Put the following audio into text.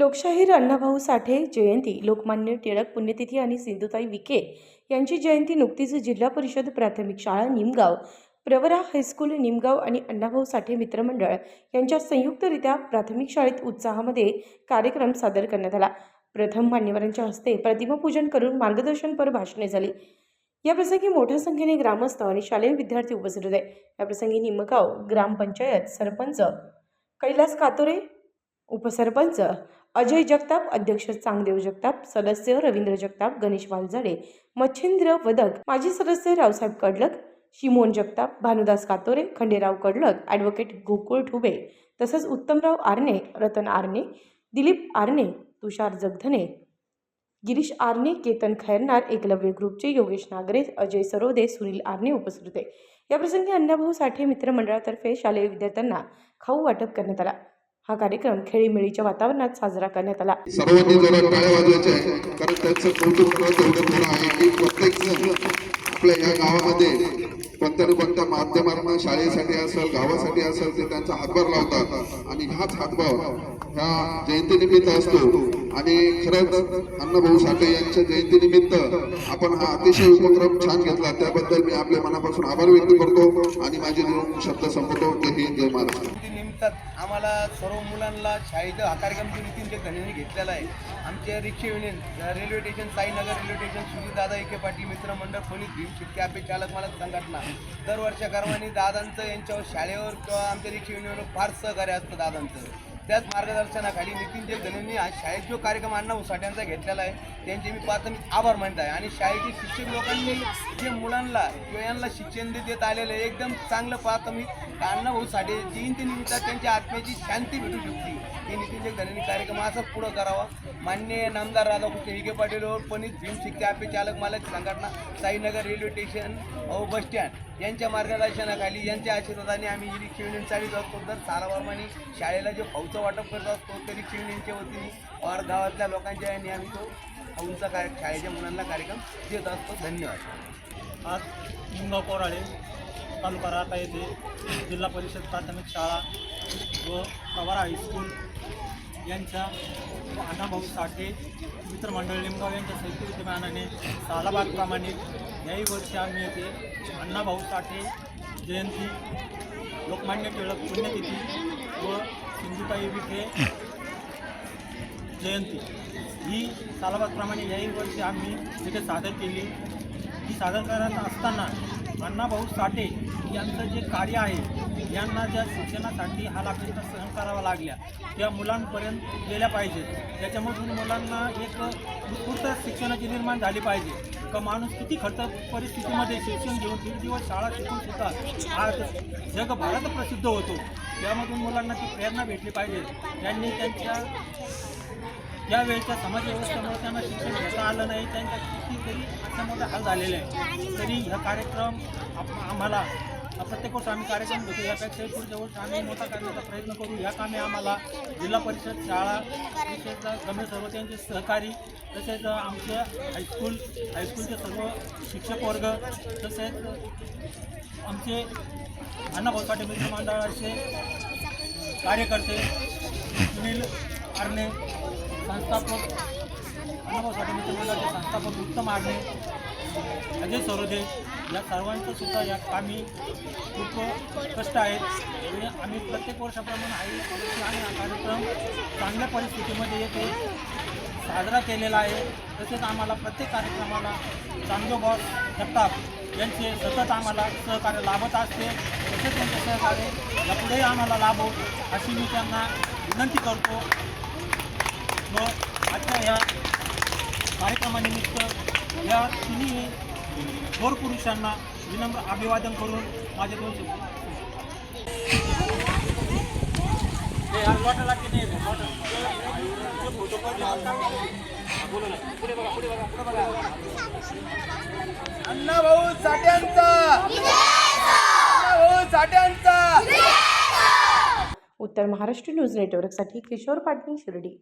लोकशाहीर अण्णाभाऊ साठे जयंती लोकमान्य टिळक पुण्यतिथी आणि सिंधुताई विखे यांची जयंती नुकतीच जिल्हा परिषद प्राथमिक शाळा निमगाव प्रवरा हायस्कूल निमगाव आणि अण्णाभाऊ साठे मित्रमंडळ यांच्या संयुक्तरित्या प्राथमिक शाळेत उत्साहामध्ये कार्यक्रम सादर करण्यात आला. प्रथम मान्यवरांच्या हस्ते प्रतिमापूजन करून मार्गदर्शनपर भाषणे झाली. याप्रसंगी मोठ्या संख्येने ग्रामस्थ आणि शालेय विद्यार्थी उपस्थित होते. याप्रसंगी निमगाव ग्रामपंचायत सरपंच कैलास कातोरे उपसरपंच अजय जगताप अध्यक्ष चांगदेव जगताप सदस्य रवींद्र जगताप गणेश वालझाडे मच्छिंद्र वदक माजी सदस्य रावसाहेब कडलक शिमोन जगताप भानुदास कातोरे खंडेराव कडलक ॲडव्होकेट गोकुळ ठुबे तसंच उत्तमराव आरणे रतन आरणे दिलीप आरणे तुषार जगधने गिरीश आरणे केतन खैरनार एकलव्य ग्रुपचे योगेश नागरे अजय सरोदे सुनील आरणे उपस्थित होते. याप्रसंगी अण्णाभाऊ साठे मित्रमंडळातर्फे शालेय विद्यार्थ्यांना खाऊ वाटप करण्यात आला. हा कार्यक्रम खेळीमेळीच्या वातावरणात साजरा करण्यात आला. सर्वांनी जरा टाळ्या वाजवायच्या आहे कारण त्यांचं कौतुक करणं थोडं आहे की प्रत्येक जण आपल्या या गावामध्ये कोणत्या ना कोणत्या माध्यमांना शाळेसाठी असेल गावासाठी असेल ते त्यांचा हातभार लावतात. आणि हाच हातभार ह्या जयंतीनिमित्त असतो. आणि खरंच अण्णाभाऊ साठे यांच्या जयंतीनिमित्त आपण हा अतिशय उपक्रम छान घेतला. त्याबद्दल मी आपल्या मनापासून आभार व्यक्त करतो. आणि माझे दोन शब्द संपवतो. जय हिंद जय महाराष्ट्र. येतात आम्हाला सर्व मुलांना शाळेचं हा कार्यक्रम जो नितीन गणेने घेतलेला आहे. आमचे rickshaw union railway station Sainagar railway station Sunil Dada A K Patil मित्रमंडळ पोलीस भीम शिटके आपे चालक मालक संघटना. दर वर्षाक्रमाने दादांचं यांच्यावर शाळेवर किंवा आमच्या रिक्षा युनियनवर फार सहकार्य असतं दादांचं. त्याच मार्गदर्शनाखाली नितीन जे गणेंनी आज शाळेत जो कार्यक्रम अण्णा उसाट्यांचा घेतलेला आहे त्यांचे मी प्राथमिक आभार मानत आहे. आणि शाळेचे शिक्षक लोकांनी जे मुलांना किंवा यांना शिक्षण दे- देत आलेलं आहे एकदम चांगलं प्राथमिक अण्णा भाऊ साठे जयंतीनिमित्त त्यांच्या आत्म्याची शांती भेटू शकते. हे नितीन जे गणेंनी कार्यक्रम असाच पुढं करावा. मान्य नामदार राधाकृष्ण विखे पाटील रोड पणित भीम शिक्के आपे चालक मालक संघटना साईनगर रेल्वे स्टेशन व बस स्टँड यांच्या मार्गदर्शनाखाली यांच्या आशीर्वादाने आम्ही ही रिक्षा युनियन चालवित असतो तर सारावारमाने शाळेला जे पावचं वाटप करत असतो तरी रिक्षा युनियनच्या वतीने और गावातल्या लोकांच्या याने आम्ही तो आमचा कार्य शाळेच्या मुलांना कार्यक्रम देत असतो. धन्यवाद. आज निमगाव कोराळे तालुका राहता येथे जिल्हा परिषद प्राथमिक शाळा व प्रवारा हायस्कूल यांच्या अण्णाभाऊ साठे मित्रमंडळ निमगाव यांच्या संयुक्त विद्यमानाने सालाबादप्रमाणे याही वर्षी आम्ही येथे अण्णाभाऊ साठे जयंती लोकमान्य टिळक पुण्यतिथी व सिंधुताई विखे जयंती. ही सालाबादप्रमाणे याही वर्षी आम्ही तिथे सादर केली. ही सादर करत असताना अण्णाभाऊ साठे यांचं जे कार्य आहे यांना ज्या शिक्षणासाठी हा हालाखीचा सहन करावा लागल्या त्या मुलांपर्यंत गेल्या पाहिजेत. त्याच्यामधून मुलांना एक उत्स्फूर्त शिक्षणाची निर्माण झाली पाहिजे. का माणूस किती खर्च परिस्थितीमध्ये शिक्षण घेऊन दीड दिवस शाळा शिकून सुद्धा आज जगभरात प्रसिद्ध होतो. त्यामधून मुलांना ती प्रेरणा भेटली पाहिजे. त्यांनी त्यांच्या त्यावेळेच्या समाजव्यवस्थेमुळे त्यांना शिक्षण घेता आलं नाही. त्यांच्या कितीतरी अशा हाल झालेले आहे. तरी हा कार्यक्रम आप आम्हाला प्रत्येक आम्ही कार्यक्रम घेतो. यापेक्षा पुढच्या वर्षी आम्ही मोठा करण्याचा प्रयत्न करू. या कामी आम्हाला जिल्हा परिषद शाळा तसेच गमे सर्व त्यांचे सहकारी तसेच आमचे हायस्कूल हायस्कूलचे सर्व शिक्षक वर्ग तसेच आमचे अण्णाभाऊ साठे मित्र मंडळाचे कार्यकर्ते सुनील आरणे संस्थापक अण्णाभाऊ पाटील मित्र मंडळाचे संस्थापक उत्तम आरणे अजय सरोदे या सर्वांचं सुद्धा या कामी खूप कष्ट आहेत. आणि आम्ही प्रत्येक वर्षाप्रमाणे आई आणि हा कार्यक्रम चांगल्या परिस्थितीमध्ये येथे साजरा केलेला आहे. तसेच आम्हाला प्रत्येक कार्यक्रमाला चांगलो जगताप यांचे सतत आम्हाला सहकार्य लाभत असते. तसेच त्यांचे सहकार्य यापुढेही आम्हाला लाभो अशी मी त्यांना विनंती करतो. व आजच्या ह्या कार्यक्रमानिमित्त या तिन्ही थोर पुरुषांना विनम्र अभिवादन करून माझे दोन शब्द हे यार बॉटल की नाही बॉटल जो फोटो काढला हा, बोलू ना. पुढे बघा पुढे बघा पुढे बघा अण्णा भाऊ साठ्यांचा! अण्णा भाऊ साठ्यांचा! उत्तर महाराष्ट्र न्यूज नेटवर्कसाठी किशोर पाटणी शिर्डी.